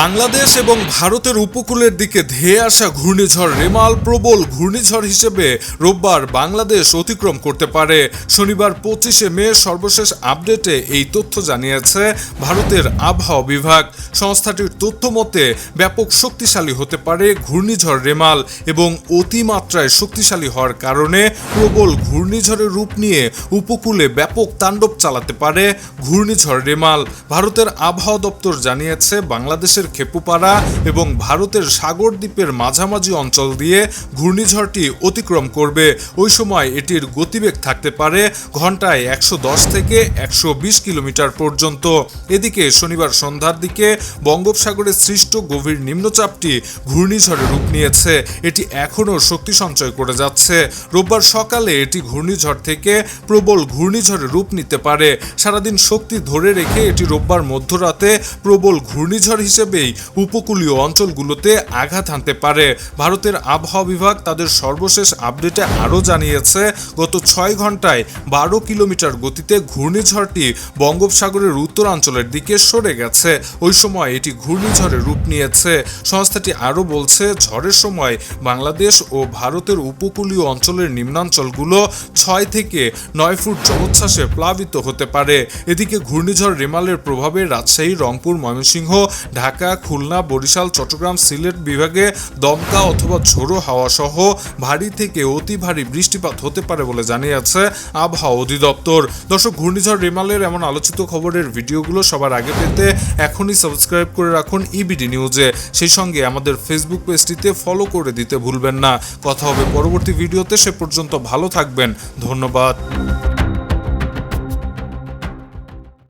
বাংলাদেশ এবং ভারতের উপকূলের দিকে ধেয়ে আসা ঘূর্ণিঝড় রেমাল প্রবল ঘূর্ণিঝড় হিসেবে রোববার বাংলাদেশ অতিক্রম করতে পারে। শনিবার পঁচিশে মে সর্বশেষ আপডেটে এই তথ্য জানিয়েছে ভারতের আবহাওয়া বিভাগ। সংস্থাটির তথ্য মতে, ব্যাপক শক্তিশালী হতে পারে ঘূর্ণিঝড় রেমাল এবং অতিমাত্রায় শক্তিশালী হওয়ার কারণে প্রবল ঘূর্ণিঝড়ের রূপ নিয়ে উপকূলে ব্যাপক তাণ্ডব চালাতে পারে ঘূর্ণিঝড় রেমাল। ভারতের আবহাওয়া দপ্তর জানিয়েছে, বাংলাদেশের খেপুপাড়া এবং ভারতের সাগর দ্বীপের মাঝামাঝি অঞ্চল দিয়ে ঘূর্ণিঝড়টি অতিক্রম করবে। ওই সময় এটির গতিবেগ থাকতে পারে ঘন্টায় একশো দশ থেকে একশো বিশ কিলোমিটার পর্যন্ত। এদিকে শনিবার সন্ধ্যার দিকে বঙ্গোপসাগরে সৃষ্ট গভীর নিম্নচাপটি ঘূর্ণিঝড়ে রূপ নিয়েছে। এটি এখনও শক্তি সঞ্চয় করে যাচ্ছে। রোববার সকালে এটি ঘূর্ণিঝড় থেকে প্রবল ঘূর্ণিঝড়ে রূপ নিতে পারে। সারাদিন শক্তি ধরে রেখে এটি রোববার মধ্যরাতে প্রবল ঘূর্ণিঝড় হিসেবেই উপকূলীয় অঞ্চলগুলোতে আঘাত হানতে পারে। ভারতের আবহাওয়া বিভাগ তাদের সর্বশেষ আপডেটে আরও জানিয়েছে, গত ছয় ঘন্টায় বারো কিলোমিটার গতিতে ঘূর্ণিঝড়টি বঙ্গোপসাগরের উত্তরাঞ্চলের দিকে সরে গেছে। ওই সময় এটি ঘূর্ণিঝড়ের রূপ নিয়েছে। সংস্থাটি আরও বলছে, ঝড়ের সময় বাংলাদেশ ও ভারতের উপকূলীয় অঞ্চলের নিম্নাঞ্চলগুলো ছয় থেকে নয় ফুট জলোচ্ছ্বাসে প্লাবিত হতে পারে। এদিকে ঘূর্ণিঝড় রেমালের প্রভাবে রাজশাহী, রংপুর, ময়মনসিংহ ঢাকা খুলনা, বরিশাল, চট্টগ্রাম, সিলেট বিভাগে দমকা অথবা ঝোড়ো হাওয়া সহ ভারী থেকে অতি ভারী বৃষ্টিপাত হতে পারে বলে জানিয়েছে আবহাওয়া অধিদপ্তর। দর্শক, ঘূর্ণিঝড় রেমালের এমন আলোচিত খবরের ভিডিওগুলো সবার আগে পেতে এখনই সাবস্ক্রাইব করে রাখুন ইবিডি নিউজে সেই সঙ্গে আমাদের ফেসবুক পেজটিতে ফলো করে দিতে ভুলবেন না। কথা হবে পরবর্তী ভিডিওতে। সে পর্যন্ত ভালো থাকবেন। ধন্যবাদ।